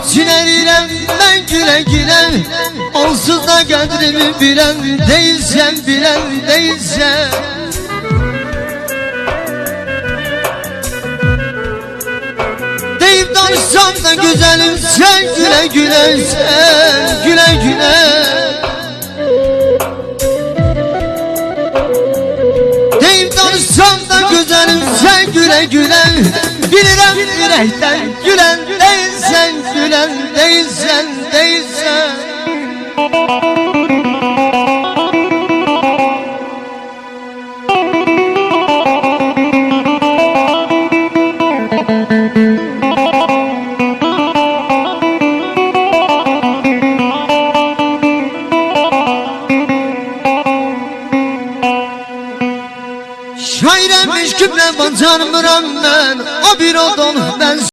Erirem ben güle güle. Onsuz da kadrimi bilen Değilsen bilen değilsen Deyip danışsam da güzelim sen güle güle sen güle güle. Deyip danışsam da güzelim sen güle güle. Bilirim yürekten gülen değilsen gülen değilsen değilsen. Şairem eşkimle bacarmıram ben O bir odun ben